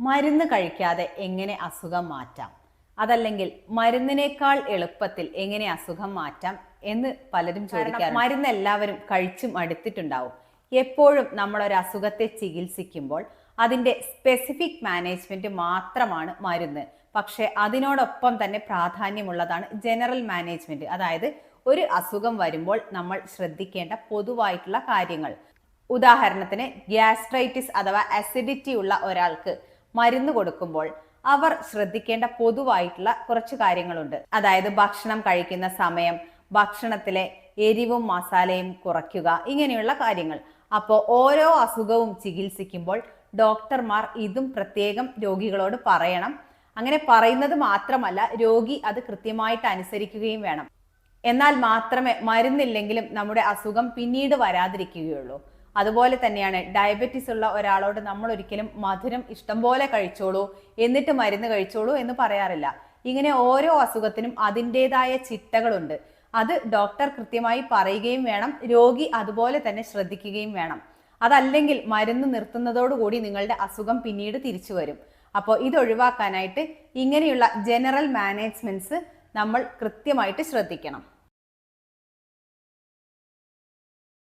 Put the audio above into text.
മരുന്ന് കഴിക്കാതെ എങ്ങനെ അസുഖം മാറ്റാം? അതല്ലെങ്കിൽ മരുന്നിനേക്കാൾ എളുപ്പത്തിൽ എങ്ങനെ അസുഖം മാറ്റാം എന്ന് പലരും ചോദിക്കാറുണ്ട്. മരുന്ന് എല്ലാവരും കഴിച്ചും അടുത്തിട്ടുണ്ടാവും. എപ്പോഴും നമ്മൾ ഒരു അസുഖത്തെ ചികിത്സിക്കുമ്പോൾ അതിന്റെ സ്പെസിഫിക് മാനേജ്മെന്റ് മാത്രമാണ് മരുന്ന്. പക്ഷേ അതിനോടൊപ്പം തന്നെ പ്രാധാന്യമുള്ളതാണ് ജനറൽ മാനേജ്മെന്റ് അതായത് ഒരു അസുഖം വരുമ്പോൾ നമ്മൾ ശ്രദ്ധിക്കേണ്ട പൊതുവായിട്ടുള്ള കാര്യങ്ങൾ. ഉദാഹരണത്തിന് ഗ്യാസ്ട്രൈറ്റിസ് അഥവാ അസിഡിറ്റി ഉള്ള ഒരാൾക്ക് മരുന്ന് കൊടുക്കുമ്പോൾ അവർ ശ്രദ്ധിക്കേണ്ട പൊതുവായിട്ടുള്ള കുറച്ച് കാര്യങ്ങളുണ്ട്. അതായത് ഭക്ഷണം കഴിക്കുന്ന സമയം ഭക്ഷണത്തിലെ എരിവും മസാലയും കുറയ്ക്കുക ഇങ്ങനെയുള്ള കാര്യങ്ങൾ. അപ്പോൾ ഓരോ അസുഖവും ചികിത്സിക്കുമ്പോൾ ഡോക്ടർമാർ ഇതും പ്രത്യേകം രോഗികളോട് പറയണം. അങ്ങനെ പറയുന്നത് മാത്രമല്ല രോഗി അത് കൃത്യമായിട്ട് അനുസരിക്കുകയും വേണം. എന്നാൽ മാത്രമേ മരുന്നില്ലെങ്കിലും നമ്മുടെ അസുഖം പിന്നീട് വരാതിരിക്കുകയുള്ളൂ. അതുപോലെ തന്നെയാണ് ഡയബറ്റിസ് ഉള്ള ഒരാളോട് നമ്മൾ ഒരിക്കലും മധുരം ഇഷ്ടം പോലെ കഴിച്ചോളൂ എന്നിട്ട് മരുന്ന് കഴിച്ചോളൂ എന്ന് പറയാറില്ല. ഇങ്ങനെ ഓരോ അസുഖത്തിനും അതിന്റെതായ ചിട്ടകളുണ്ട്. അത് ഡോക്ടർ കൃത്യമായി പറയുകയും വേണം രോഗി അതുപോലെ തന്നെ ശ്രദ്ധിക്കുകയും വേണം. അതല്ലെങ്കിൽ മരുന്ന് നിർത്തുന്നതോടുകൂടി നിങ്ങളുടെ അസുഖം പിന്നീട് തിരിച്ചു വരും. അപ്പോൾ ഇത് ഒഴിവാക്കാനായിട്ട് ഇങ്ങനെയുള്ള ജനറൽ മാനേജ്മെന്റ്സ് നമ്മൾ കൃത്യമായിട്ട് ശ്രദ്ധിക്കണം.